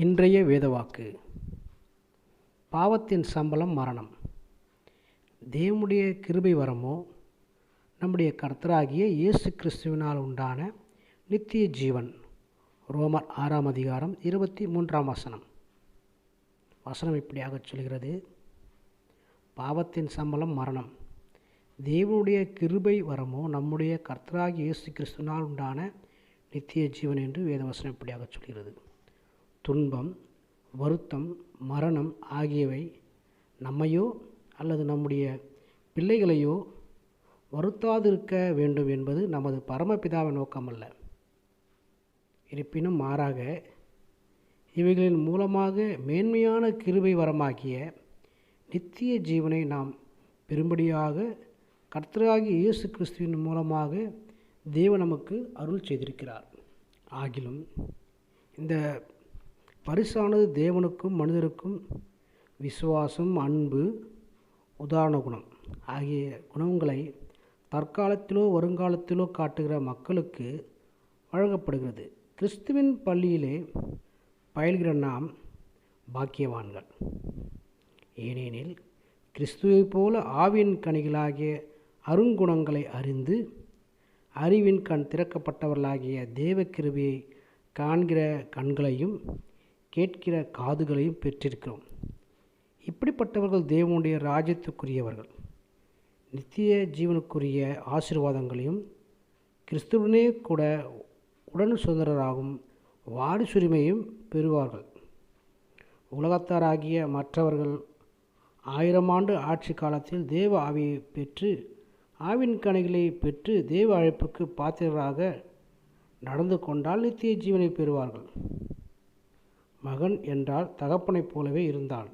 இன்றைய வேதவாக்கு. பாவத்தின் சம்பளம் மரணம். தேவனுடைய கிருபை வரமோ? நம்முடைய கர்த்தராகிய இயேசு கிறிஸ்துவினால் உண்டான நித்திய ஜீவன். ரோமர் ஆறாம் அதிகாரம் இருபத்தி மூன்றாம் வசனம். வசனம் இப்படியாக சொல்கிறது. பாவத்தின் சம்பளம் மரணம். தேவனுடைய கிருபை வரமோ? நம்முடைய கர்த்தராகிய இயேசு கிறிஸ்துவினால் உண்டான நித்திய ஜீவன் என்று வேதவசனம் இப்படியாக சொல்கிறது. துன்பம் வருத்தம் மரணம் ஆகியவை நம்மையோ அல்லது நம்முடைய பிள்ளைகளையோ வருத்தாதிருக்க வேண்டும் என்பது நமது பரமபிதாவின் நோக்கமல்ல. இருப்பினும் மாறாக இவைகளின் மூலமாக மேன்மையான கிருபை வரமாகிய நித்திய ஜீவனை நாம் பெரும்படியாக கர்த்தராகி இயேசு கிறிஸ்துவின் மூலமாக தேவ நமக்கு அருள் செய்திருக்கிறார். ஆகிலும் இந்த பரிசானது தேவனுக்கும் மனிதருக்கும் விசுவாசம் அன்பு உதாரண குணம் ஆகிய குணங்களை தற்காலத்திலோ வருங்காலத்திலோ காட்டுகிற மக்களுக்கு வழங்கப்படுகிறது. கிறிஸ்துவின் பள்ளியிலே பயில்கிற நாம் பாக்கியவான்கள். ஏனெனில் கிறிஸ்துவைப் போல ஆவியின் கனிகளாகிய அருங்குணங்களை அறிந்து அறிவின் கண் திறக்கப்பட்டவர்களாகிய தேவ கிருபியை காண்கிற கண்களையும் கேட்கிற காதுகளையும் பெற்றிருக்கிறோம். இப்படிப்பட்டவர்கள் தேவனுடைய ராஜ்யத்துக்குரியவர்கள். நித்திய ஜீவனுக்குரிய ஆசீர்வாதங்களையும் கிறிஸ்துவனே கூட உடன் சுதந்திரராகும் வாரிசுரிமையும் பெறுவார்கள். உலகத்தாராகிய மற்றவர்கள் ஆயிரம் ஆண்டு ஆட்சி காலத்தில் தேவ ஆவியை பெற்று ஆவின் கணைகளை பெற்று தேவ அழைப்புக்கு பாத்திரராக நடந்து கொண்டால் நித்திய ஜீவனை பெறுவார்கள். மகன் என்றால் தகப்பனைப் போலவே இருந்தால்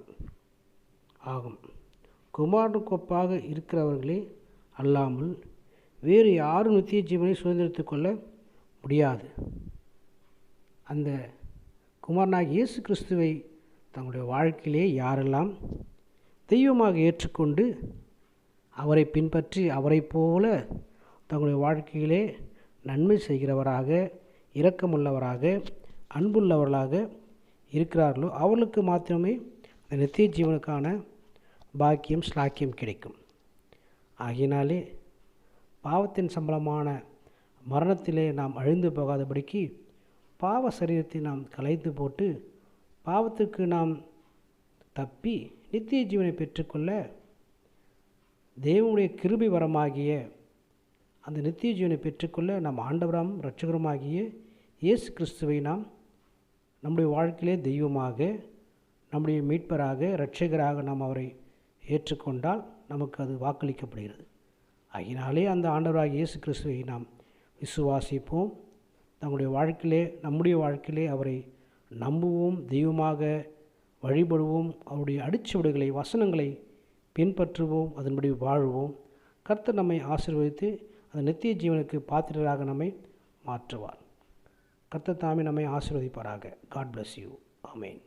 ஆகும். குமாரனுக்கொப்பாக இருக்கிறவர்களே அல்லாமல் வேறு யாரும் நித்திய ஜீவனை சுதந்திரித்து கொள்ள முடியாது. அந்த குமாரனாக இயேசு கிறிஸ்துவை தங்களுடைய வாழ்க்கையிலே யாரெல்லாம் தெய்வமாக ஏற்றுக்கொண்டு அவரை பின்பற்றி அவரை போல தங்களுடைய வாழ்க்கையிலே நன்மை செய்கிறவராக இரக்கமுள்ளவராக அன்புள்ளவர்களாக இருக்கிறார்களோ அவர்களுக்கு மாத்திரமே அந்த நித்திய ஜீவனுக்கான பாக்கியம் ஸ்லாக்கியம் கிடைக்கும். ஆகினாலே பாவத்தின் சம்பளமான மரணத்திலே நாம் அழிந்து போகாதபடிக்கு பாவ சரீரத்தை நாம் கலைத்து போட்டு பாவத்துக்கு நாம் தப்பி நித்திய ஜீவனை பெற்றுக்கொள்ள தேவனுடைய கிருபி வரமாகிய அந்த நித்திய ஜீவனை பெற்றுக்கொள்ள நம் ஆண்டவராம் இரட்சகரமாகிய இயேசு கிறிஸ்துவை நாம் நம்முடைய வாழ்க்கையிலே தெய்வமாக நம்முடைய மீட்பராக இரட்சகராக நாம் அவரை ஏற்றுக்கொண்டால் நமக்கு அது வாக்களிக்கப்படுகிறது. ஆகினாலே அந்த ஆண்டவராக இயேசு கிறிஸ்துவை நாம் விசுவாசிப்போம். நம்முடைய வாழ்க்கையிலே நம்முடைய வாழ்க்கையிலே அவரை நம்புவோம் தெய்வமாக வழிபடுவோம். அவருடைய அடிச்சுவடுகளை வசனங்களை பின்பற்றுவோம் அதன்படி வாழ்வோம். கர்த்தர் நம்மை ஆசீர்வதித்து அந்த நித்திய ஜீவனுக்கு பாத்திரராக நம்மை மாற்றுவார். கர்த்தர் தாமே நம்மை ஆசீர்வதிப்பாராக. God bless you amen